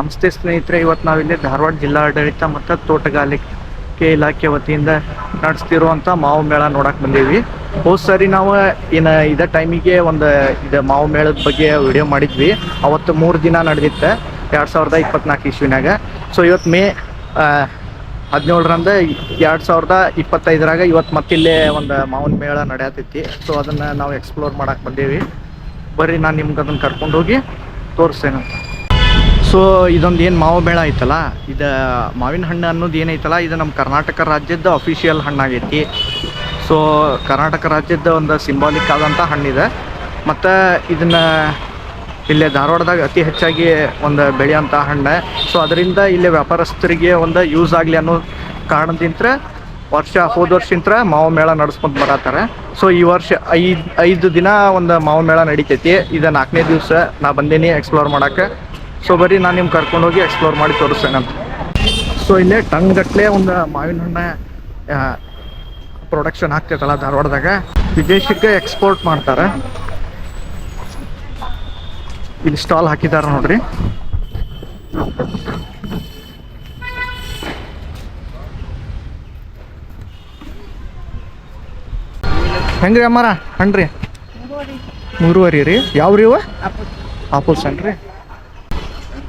ನಮಸ್ತೆ ಸ್ನೇಹಿತರೆ, ಇವತ್ತು ನಾವಿಲ್ಲಿ ಧಾರವಾಡ ಜಿಲ್ಲಾಡಳಿತ ಮತ್ತು ತೋಟಗಾರಿಕೆ ಇಲಾಖೆ ವತಿಯಿಂದ ನಡೆಸ್ತಿರುವಂಥ ಮಾವು ಮೇಳ ನೋಡಕ್ಕೆ ಬಂದೀವಿ ಹೋದ್ ಸರಿ, ನಾವು ಇನ್ನು ಇದೇ ಟೈಮಿಗೆ ಒಂದು ಇದು ಮಾವು ಮೇಳದ ಬಗ್ಗೆ ವಿಡಿಯೋ ಮಾಡಿದ್ವಿ. ಅವತ್ತು ಮೂರು ದಿನ ನಡೆದಿತ್ತು, ಎರಡು ಸಾವಿರದ ಇಪ್ಪತ್ನಾಲ್ಕು ಇಸ್ವಿನಾಗ. ಸೊ ಇವತ್ತು ಮೇ ಹದಿನೇಳರಂದ ಎರಡು ಸಾವಿರದ ಇಪ್ಪತ್ತೈದರಾಗ ಇವತ್ತು ಮತ್ತಿಲ್ಲೇ ಒಂದು ಮಾವಿನ ಮೇಳ ನಡೆಯತೈತಿ. ಸೊ ಅದನ್ನು ನಾವು ಎಕ್ಸ್ಪ್ಲೋರ್ ಮಾಡಕ್ಕೆ ಬಂದೀವಿ. ಬರ್ರಿ, ನಾನು ನಿಮ್ಗೆ ಅದನ್ನು ಕರ್ಕೊಂಡು ಹೋಗಿ ತೋರಿಸ್ತೇನೆ ಸೊ, ಇದೊಂದು ಏನು ಮಾವು ಮೇಳ ಐತಲ್ಲ ಇದು ಮಾವಿನ ಹಣ್ಣು ಅನ್ನೋದು ಏನೈತಲ್ಲ, ಇದು ನಮ್ಮ ಕರ್ನಾಟಕ ರಾಜ್ಯದ ಅಫಿಷಿಯಲ್ ಹಣ್ಣಾಗೈತಿ. ಸೊ, ಕರ್ನಾಟಕ ರಾಜ್ಯದ ಒಂದು ಸಿಂಬಾಲಿಕ್ ಆದಂಥ ಹಣ್ಣಿದೆ. ಮತ್ತು ಇದನ್ನು ಇಲ್ಲೇ ಧಾರವಾಡದಾಗ ಅತಿ ಹೆಚ್ಚಾಗಿ ಒಂದು ಬೆಳೆಯೋಂಥ ಹಣ್ಣು. ಸೊ, ಅದರಿಂದ ಇಲ್ಲಿ ವ್ಯಾಪಾರಸ್ಥರಿಗೆ ಒಂದು ಯೂಸ್ ಆಗಲಿ ಅನ್ನೋ ಕಾರಣದಿಂದ ವರ್ಷ, ಹೋದ ವರ್ಷಿಂತ್ರ ಮಾವು ಮೇಳ ನಡೆಸ್ಕೊಂಡು ಬರತ್ತಾರೆ. ಸೊ, ಈ ವರ್ಷ ಐದು ಐದು ದಿನ ಒಂದು ಮಾವು ಮೇಳ ನಡಿತೈತಿ. ಇದು ನಾಲ್ಕನೇ ದಿವಸ ನಾ ಬಂದೀನಿ ಎಕ್ಸ್ಪ್ಲೋರ್ ಮಾಡೋಕ್ಕೆ ಸೊ ಬರೀ ನಾನು ನಿಮ್ಗೆ ಕರ್ಕೊಂಡೋಗಿ ಎಕ್ಸ್ಪ್ಲೋರ್ ಮಾಡಿ ತೋರಿಸ್ತೇನಂತ ಸೊ ಇಲ್ಲೇ ಟನ್ ಗಟ್ಟಲೆ ಒಂದು ಮಾವಿನ ಹಣ್ಣ ಪ್ರೊಡಕ್ಷನ್ ಆಗ್ತೈತಲ್ಲ ಧಾರವಾಡದಾಗ. ವಿದೇಶಕ್ಕೆ ಎಕ್ಸ್ಪೋರ್ಟ್ ಮಾಡ್ತಾರೆ. ಇಲ್ಲಿ ಸ್ಟಾಲ್ ಹಾಕಿದ್ದಾರೆ ನೋಡ್ರಿ. ಹೆಂಗ್ರಿ ಅಮ್ಮಾರ ಹಣ್ರಿ ಮೂರುವರೆ. ರೀ? ಯಾವ್ರಿ ಇವ? ಆಪಲ್ಸ್ ಅನ್ರಿ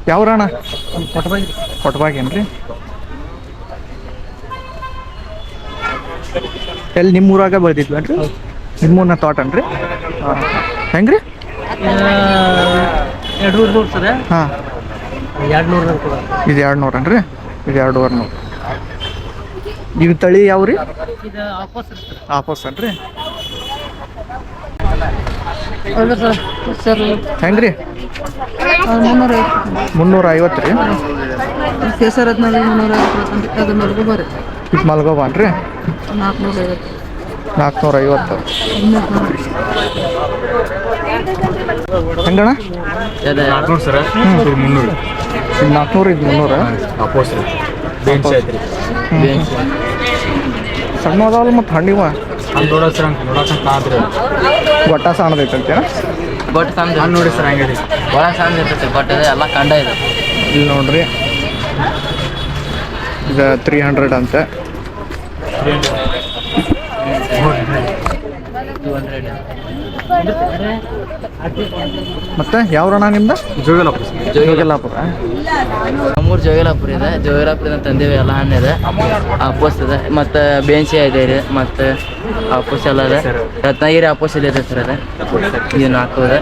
ಯಾವ್ರಣ ಕೊಟ್ಬಾಗೇನ್ರಿ? ಎಲ್ಲಿ ನಿಮ್ಮ ಊರಾಗ ಬೆಳೆದಿದ್ವನ್ರಿ? ನಿಮ್ಮೂರ್ನ ತೋಟನ್ರಿ? ಹಾಂ. ಹೆಂಗ್ರಿ? ಎರಡು ನೂರು ನೂರು ಸರ. ಹಾಂ. ಎರಡು ನೂರು ಅನ್ರಿ ಇದು ಎರಡು ನೂರನ್ರಿ ಇದು ಎರಡೂವರೆ ನೂರು ಇದು ತಳಿ ಯಾವ್ರಿ? ಇದು ಆಪಸ್ ಅನ್ರಿ ಸರ್ ಸರ್. ಹೆಂಗ್ರಿ? ಮುನ್ನೂರ ಮುನ್ನೂರ ಐವತ್ತು ರೀ? ಕೇಸರ್ ಮುನ್ನೂರ ಐವತ್ತು ಅದು ಇದು ಮಲ್ಗೋಬಾನ್ರಿ ನಾಲ್ಕುನೂರ ಐವತ್ತು ನಾಲ್ಕುನೂರ ಐವತ್ತು ಇನ್ನೂರು ಹೆಂಗಣ್ಣ? ನಾಲ್ಕುನೂರು ಸರ? ಇದು ಮುನ್ನೂರು. ಇದು ನಾಲ್ಕುನೂರು ಇದು ಮುನ್ನೂರ? ಅಪೋಸ್ ರೀ ಸಣ್ಣ ಅದಾವಲ್ಲ ಮತ್ತು ಹಣ್ಣಿವ? ಹಂಗೆ ನೋಡೋ ಸರ್ ಹಂಗೆ ನೋಡೋಕೆ ಕಾಣ್ತೀರಿ ಗೊಟ್ಟ ಸಣ್ಣದೈತೆ ಅಂತೇನ ಬಟ್ ಸಣ್ಣ ಹಂಗೆ ನೋಡಿ ಸರ್ ಹಂಗೆ ರೀ ಒಳಗೆ ಸಣ್ಣ ಇರ್ತೈತಿ ಬಟ್ ಅದು ಎಲ್ಲ ಕಂಡ ಇದೆ. ಇಲ್ಲಿ ನೋಡ್ರಿ. ಇದು ತ್ರೀ ಹಂಡ್ರೆಡ್ ಅಂತ. ಟೂ ಹಂಡ್ರೆಡ್ ಮತ್ತೆ ಯಾವ್ರಣ ನಿಮ್ದು? ಜೋಗಲ್ ಜೋಗಲಾಪುರ. ಜೋಗಿಲ್ಲಾಪುರ ನಮ್ಮೂರು ಜೋಗಲಾಪುರ ಇದೆ. ಜೋಗಿಲಾಪುರದಿಂದ ತಂದೇವಿ ಎಲ್ಲ ಹಣ್ಣು ಇದೆ. ಅಪ್ಪೋಸ್ ಇದೆ. ಮತ್ತೆ ಬೇನ್ಸಿ ಇದೆ ರೀ ಮತ್ತು ಅಪ್ಪೋಸ್ ಎಲ್ಲ ಇದೆ. ರತ್ನಗಿರಿ ಅಪ್ಪೋಸ್ ಇದೆ ಸರ್ ಅದೇ. ಇದು ನಾಲ್ಕು ಇದೆ.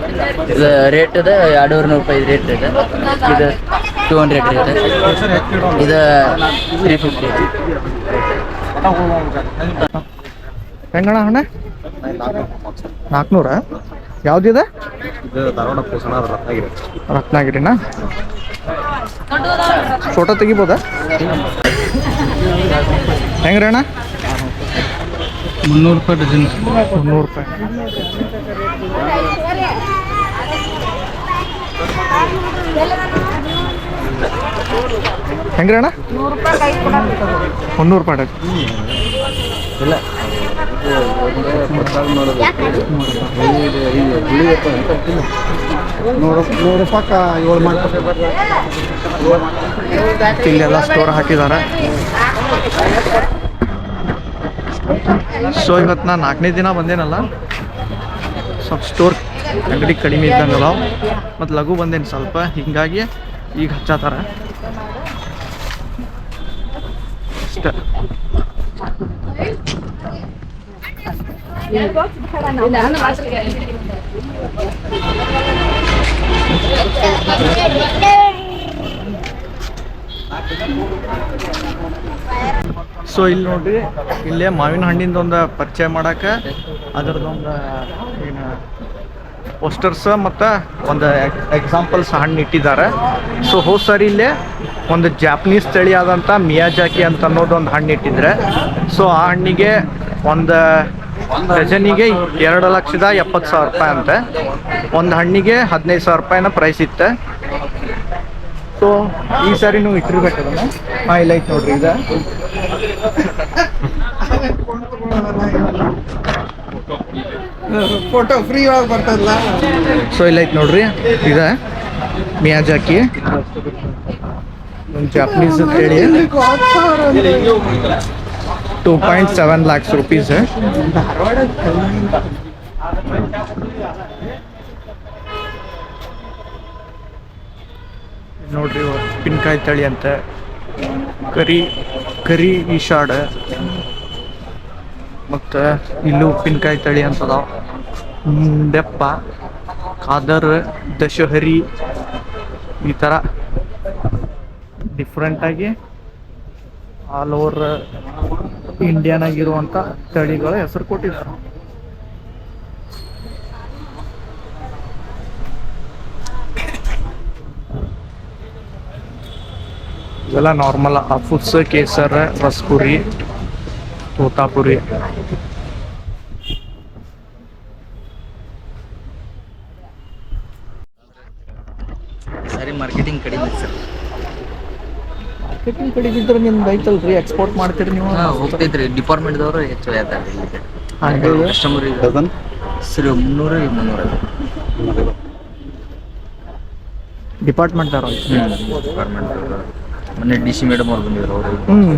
ಇದು ರೇಟ್ ಇದೆ. ಎರಡು ನೂರು ರೂಪಾಯಿ ರೇಟ್ ಇದೆ. ಇದು ಟೂ ಹಂಡ್ರೆಡ್ ಇದೆ. ಇದು ತ್ರೀ ಫಿಫ್ಟಿ ಹೆಂಗಣ ಹಣ್ಣ ನಾಲ್ಕುನೂರ ಯಾವ್ದಿದೆ? ರತ್ನಾಗಿರಿನ? ಫೋಟೋ ತೆಗಿಬೋದಾ? ಹೆಂಗ್ರಿ ಅಣ್ಣ ಮುನ್ನೂರು ರೂಪಾಯಿ. ಡಜನ್ ಮುನ್ನೂರು ರೂಪಾಯಿ ಹೆಂಗ್ರಿ ಅಣ್ಣ ಮುನ್ನೂರು ರೂಪಾಯಿ ಡಜನ್. ಇಲ್ಲೆಲ್ಲ ಸ್ಟೋರ್ ಹಾಕಿದ್ದಾರೆ ಸೊ ಇವತ್ತು ನಾನು ನಾಲ್ಕನೇ ದಿನ ಬಂದೇನಲ್ಲ? ಸ್ವಲ್ಪ ಸ್ಟೋರ್ ಅಂಗಡಿ ಕಡಿಮೆ ಇದ್ದಂಗೆ ಅದಾವ ಮತ್ತು ಲಘು ಬಂದೇನು ಸ್ವಲ್ಪ. ಹಿಂಗಾಗಿ ಈಗ ಹಚ್ಚತ್ತಾರ ಅಷ್ಟೇ. ಸೊ ಇಲ್ಲಿ ನೋಡ್ರಿ ಇಲ್ಲೇ ಮಾವಿನ ಹಣ್ಣಿಂದ ಒಂದು ಪರಿಚಯ ಮಾಡಕ್ಕೆ ಅದರದೊಂದು ಏನು ಪೋಸ್ಟರ್ಸ್ ಮತ್ತು ಒಂದು ಎಕ್ಸಾಂಪಲ್ಸ್ ಹಣ್ಣು ಇಟ್ಟಿದ್ದಾರೆ. ಸೊ ಹೋದ ಸರಿ, ಇಲ್ಲೇ ಒಂದು ಜಾಪನೀಸ್ ತಳಿ ಆದಂಥ ಮಿಯಾಜಾಕಿ ಅಂತ ಅನ್ನೋದು ಒಂದು ಹಣ್ಣು ಇಟ್ಟಿದ್ರೆ. ಸೊ ಆ ಹಣ್ಣಿಗೆ ಒಂದು ಡಜನಿಗೆ ಎರಡು ಲಕ್ಷದ ಎಪ್ಪತ್ತು ಸಾವಿರ ರೂಪಾಯಿ ಅಂತೆ. ಒಂದು ಹಣ್ಣಿಗೆ ಹದಿನೈದು ಸಾವಿರ ರೂಪಾಯಿನ ಪ್ರೈಸ್ ಇತ್ತೆ. ಸೊ ಈ ಸಾರಿ ನೀವು ಇಟ್ಟಿರ್ಬೇಕು ಅದನ್ನ. ಹಾಂ ಇಲ್ಲ ಐತೆ ನೋಡ್ರಿ ಇದು. ಫೋಟೋ ಫ್ರೀ ಆಗಿ ಬರ್ತದಲ್ಲ? ಸೊ ಇಲ್ಲ ಐತೆ ನೋಡ್ರಿ ಇದ. ಮಿಯಾಜಾಕಿ. ಒಂದು Japanese two point seven lakhs rupees ನೋಡ್ರಿ ಉಪ್ಪಿನಕಾಯಿ ತಳಿ ಅಂತ. ಕರಿ ಕರಿ ಈಶಾಡ ಮತ್ತು ಇಲ್ಲೂ ಉಪ್ಪಿನಕಾಯಿ ತಳಿ ಅಂತದ ಬೆಪ್ಪ ಖಾದರ್ ದಶಹರಿ, ಈ ಥರ ಡಿಫ್ರೆಂಟಾಗಿ ಆಲ್ ಓವರ್ ಇಂಡಿಯಾನಾಗಿರುವಂಥ ತಳಿಗಳ ಹೆಸರು ಕೊಟ್ಟಿದ್ದಾರೆ. ಇವೆಲ್ಲ ನಾರ್ಮಲ್ ಅಫುಸ್ ಕೇಸರ್ ರಸ್ಪುರಿ ತೋತಾಪುರಿ. ಸರಿ ಮಾರ್ಕೆಟಿಂಗ್ ಕಡಿಮೆ ಸರ್ ಮಾರ್ಕೆಟಿಂಗ್ ಕಡೆ ಇದ್ರೆ ನಿಮ್ದು ಐತಲ್ರಿ? ಎಕ್ಸ್ಪೋರ್ಟ್ ಮಾಡ್ತೀರಿ ನೀವು? ಹೋಗ್ತೈತ್ರಿ ಡಿಪಾರ್ಟ್ಮೆಂಟ್ದವರು ಹೆಚ್ಚು ಹೇಳ್ತಾರೆ ಹಂಗೆ ಕಸ್ಟಮರ್ ಡಜನ್ ಸರಿ ಮುನ್ನೂರು ಮುನ್ನೂರ ಡಿಪಾರ್ಟ್ಮೆಂಟ್ದವ್ರು ಡಿಪಾರ್ಟ್ಮೆಂಟ್ ಮೊನ್ನೆ ಡಿ ಸಿ ಮೇಡಮ್ ಅವ್ರು ಬಂದಿದ್ರು ಅವರು. ಹ್ಮ್.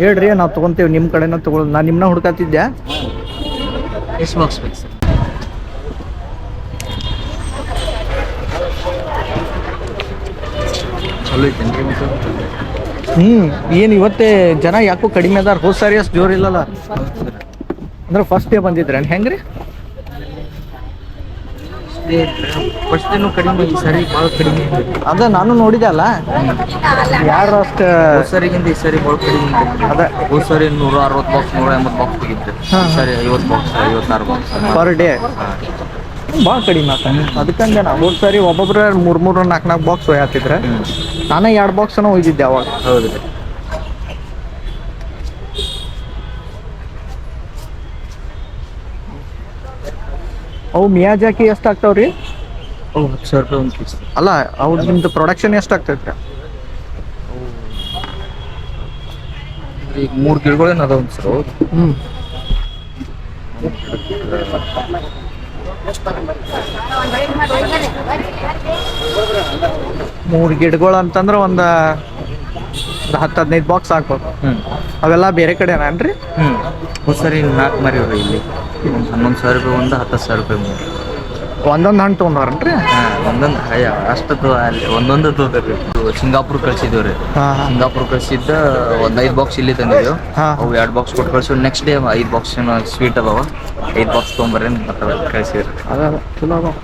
ಹೇಳ್ರಿ ನಾವು ತಗೊಂತೀವಿ. ನಿಮ್ಮ ಕಡೆನ ತಗೊಳ್ ನಾನು ನಿಮ್ಮನ್ನ ಹುಡ್ಕಾತಿದ್ದೆ ಎಷ್ಟು ಬಾಕ್ಸ್ ಬೇಕು ಸರ್ ಹ್ಮ್ ಏನು ಇವತ್ತೇ ಜನ ಯಾಕೋ ಕಡಿಮೆ ಅದಾರ ಹೋದ್ ಸಾರಿ ಅಷ್ಟು ಜೋರ್ ಇಲ್ಲಲ್ಲ? ಅಂದ್ರೆ ಫಸ್ಟ್ ಡೇ ಬಂದಿದ್ರೇನು? ಹೆಂಗ್ರಿ? ಫಸ್ಟ್ ಡೇನು ಕಡಿಮೆ ಈ ಸರಿ ಭಾಳ ಕಡಿಮೆ. ಅದ ನಾನು ನೋಡಿದೆ ಅಲ್ಲ. ಯಾರು ಅಷ್ಟು ಸರಿಗಿಂತ ಈ ಸರಿ ಭಾಳ ಕಡಿಮೆ. ಅದ ಹೋದ ಸರಿ ನೂರ ಅರವತ್ತು ಬಾಕ್ಸ್ ನೂರ ಎಂಬತ್ತು ಬಾಕ್ಸ್ ತೆಗಿತ್ತು ಹಾ. ಈ ಸರಿ ಐವತ್ತು ಬಾಕ್ಸ್ ಐವತ್ತಾರು ಬಾಕ್ಸ್ ಪರ್ ಡೇ ಭಾಳ ಕಡಿಮೆ ಆತ. ಅದಕ್ಕಂಗೆ ನಾ ಹೋದ್ ಸಾರಿ ಒಬ್ಬೊಬ್ರು ಮೂರ್ ಮೂರು ನಾಲ್ಕು ನಾಲ್ಕು ಬಾಕ್ಸ್ ಒಯ್ಯಾತಿದ್ರೆ ನಾನೇ ಎರಡು ಬಾಕ್ಸನ ಒಯ್ದಿದ್ದೆ ಅವಾಗ. ಹೌದು. ಅವು ಮಿಯಾಜಾಕಿ ಎಷ್ಟು ಆಗ್ತಾವ್ರಿ? ಓ ಹತ್ತು ಸಾವಿರ ರೂಪಾಯಿ ಒಂದು ಅಲ್ಲ ಅವು ನಿಮ್ದು ಪ್ರೊಡಕ್ಷನ್ ಎಷ್ಟು ಆಗ್ತೈತ್ರಿ? ಈಗ ಮೂರು ಗಿಡಗಳೇನು ಅದಾವ ಸರ್ ಹ್ಞೂ ಹ್ಮ್. ಮೂರು ಗಿಡಗಳು ಅಂತಂದ್ರೆ ಒಂದು ಒಂದು ಹತ್ತು ಹದಿನೈದು ಬಾಕ್ಸ್ ಹಾಕ್ಬೇಕು. ಅವೆಲ್ಲ ಬೇರೆ ಕಡೆ ಹ್ಞೂ ಹೋದ್ ಸರಿ ನಾಲ್ಕು ಮರಿ ಇಲ್ಲಿ. ಹನ್ನೊಂದು ಸಾವಿರ ರೂಪಾಯಿ ಒಂದು ಹತ್ತು ಸಾವಿರ ರೂಪಾಯಿ ಮೂರು. ಒಂದೊಂದು ಹಣ್ಣು ತೊಗೊಂಡವ್ರನ್ರಿ? ಹಾಂ ಒಂದೊಂದು ಅಯ್ಯ ಅಷ್ಟು ಅಲ್ಲಿ ಒಂದೊಂದು ತೋದ್ರಿ ಸಿಂಗಾಪುರ್ ಕಳ್ಸಿದ್ವಿ ರೀ ಸಿಂಗಾಪುರ್ ಕಳ್ಸಿದ್ದ ಒಂದು ಐದು ಬಾಕ್ಸ್ ಇಲ್ಲಿ ತಂದಿದ್ವಿ. ಅವು ಎರಡು ಬಾಕ್ಸ್ ಕೊಟ್ಟು ಕಳ್ಸಿ ನೆಕ್ಸ್ಟ್ ಡೇ ಐದು ಬಾಕ್ಸ್ ಸ್ವೀಟ್ ಅದಾವ. ಐದು ಬಾಕ್ಸ್ ತೊಗೊಂಬರ್ರಿ ಮತ್ತೆ ಕಳ್ಸಿದ್ರಿ. ಅದ ಚಲೋ ಅದಾವ.